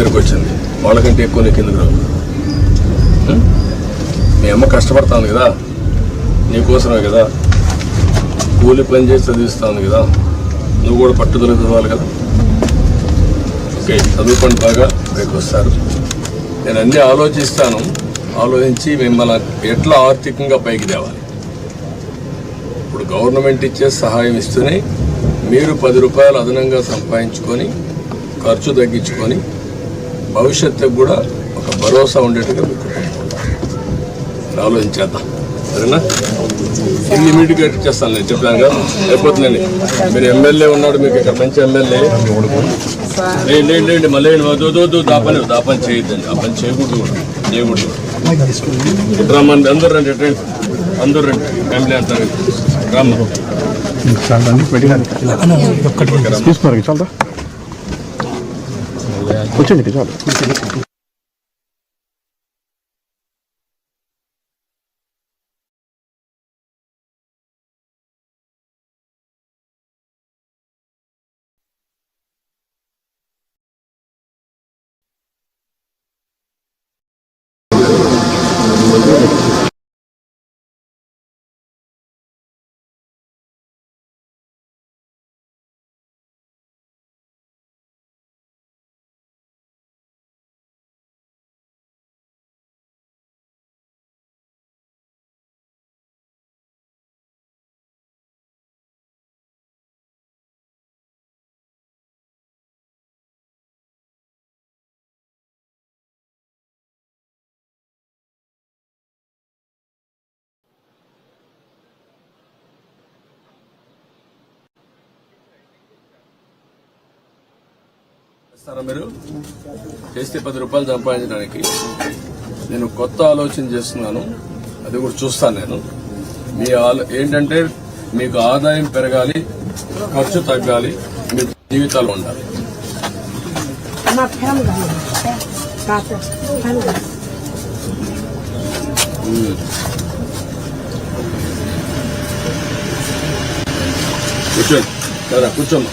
దగ్గరకు వచ్చింది. వాళ్ళకంటే ఎక్కువ నీకు ఎందుకు రావు? మీ అమ్మ కష్టపడుతుంది కదా. నీకోసమే కదా. కూలి పని చేసి చదివిస్తాను కదా. నువ్వు కూడా పట్టుదల చదవాలి కదా. ఓకే చదువుకోండి బాగా. రేపు వస్తారు. నేను అన్నీ ఆలోచిస్తాను. ఆలోచించి మిమ్మల్ని ఎట్లా ఆర్థికంగా పైకి తేవాలి. ఇప్పుడు గవర్నమెంట్ ఇచ్చే సహాయం ఇస్తూనే మీరు పది రూపాయలు అదనంగా సంపాదించుకొని ఖర్చు తగ్గించుకొని భవిష్యత్తుకు కూడా ఒక భరోసా ఉండేట్టుగా మీకు. ఆలోచించేద్దాం. సరేనా? ఇల్లు ఇమీడియట్గా చేస్తాను నేను చెప్పాను కదా. అయిపోతుందండి. మీరు ఎమ్మెల్యే ఉన్నాడు మీకు ఇక్కడ మంచి ఎమ్మెల్యే. లేండి లేండి లేండి మళ్ళీ? వద్దు, దాపని దాపని చేయొద్దండి. ఆ పని చేయకూడదు కూడా. చేయకూడదు ఇటు రమ్మండి. అందరూ రండి ఇటు రండి. అందరూ రండి. ఫ్యామిలీ అంతా రండి. రమ్మ. తీసుకోరు చాలదా కూర్చోండి చాలు చేస్తారా మీరు? చేస్తే పది రూపాయలు సంపాదించడానికి. నేను కొత్త ఆలోచన చేస్తున్నాను. అది కూడా చూస్తాను నేను. మీ ఆలో ఏంటంటే మీకు ఆదాయం పెరగాలి ఖర్చు తగ్గాలి మీ జీవితాలు ఉండాలి. కూర్చోండి. సరే కూర్చోమ్మా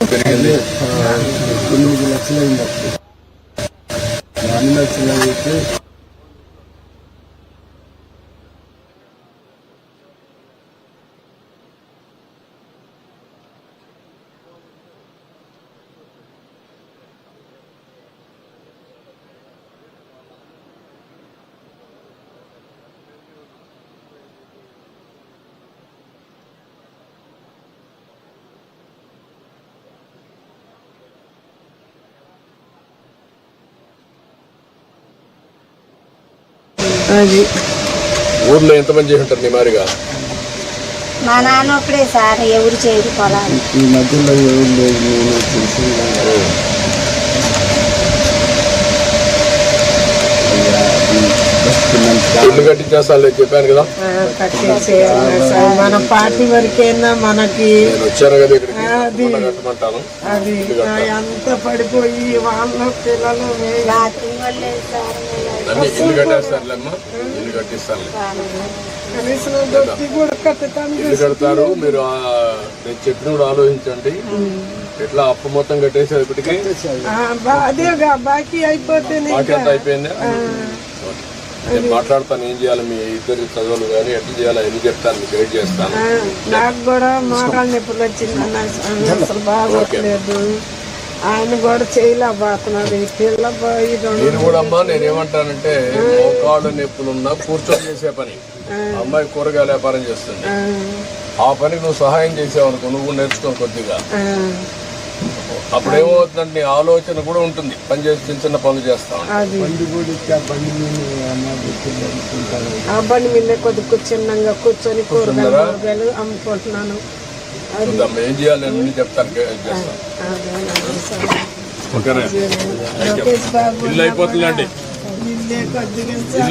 పెరిగింది తొమ్మిది లక్షలు అయింది అప్పుడు అన్ని లక్షలు అయితే అది. ఊర్లో ఎంతమంది చేసి ఉంటారు నీ మారిగా? మా నాన్న ఒక్కడే సార్ ఎవరు చేయరు పొలాలు. ఈ మధ్యలో ఎవరు లేదు నేను తెలిసి ఇల్లు కట్టించేస్తాను చెప్పాను కదా. కట్టేసేయాలి సార్. మన పార్టీ వరకైనా మనకి? నేను వచ్చాను కదా ఇక్కడికి. అది. అది అంత పడిపోయి వాళ్ళ పిల్లలు కనీసం దొరికి కూడా కట్టుతాను ఇల్లు కడతారు. మీరు నేను చెప్పిన కూడా ఆలోచించండి. ఎట్లా అప్పు మొత్తం కట్టేసారు ఇప్పటికి? ఆ, బా- అదేగా బాకీ అంతా అయిపోయిందా? నేను మాట్లాడతాను ఏం చేయాలి మీ ఇద్దరి చదువులు కానీ ఎట్లా చేయాలి ఎన్ని చెప్తాను మీకు గైడ్ చేస్తాను. నాకు కూడా మోకాళ్ళ నొప్పులు వచ్చిందన్న అసలు బాగోట్లేదు. ఆయన కూడా చేయలేకపోతున్నాడు ఈ పిల్ల నేను కూడా అమ్మా నేను ఏమంటానంటే మోకాళ్ళు నొప్పులున్నా కూర్చొని చేసే పని. అమ్మాయి కూరగాయల వ్యాపారం చేస్తుంది. ఆ, పనికి నువ్వు సహాయం చేసావు అనుకో నువ్వు నేర్చుకో కొద్దిగా. అప్పుడు ఏమవుతుందంటే నీ ఆలోచన కూడా ఉంటుంది. పని చేసి చిన్న చిన్న పనులు బండి మీద అన్నది ఆ బండి మీద కొద్ది కూర్చున్నాగా కూర్చొని కూరగాయలు అమ్ముకుంటున్నాను. చూద్దాం ఏం చేయాలి అన్ని చెప్తాను చేస్తాను ఓకేనా? ఇల్లు అయిపోతుందండి. కొద్దిగా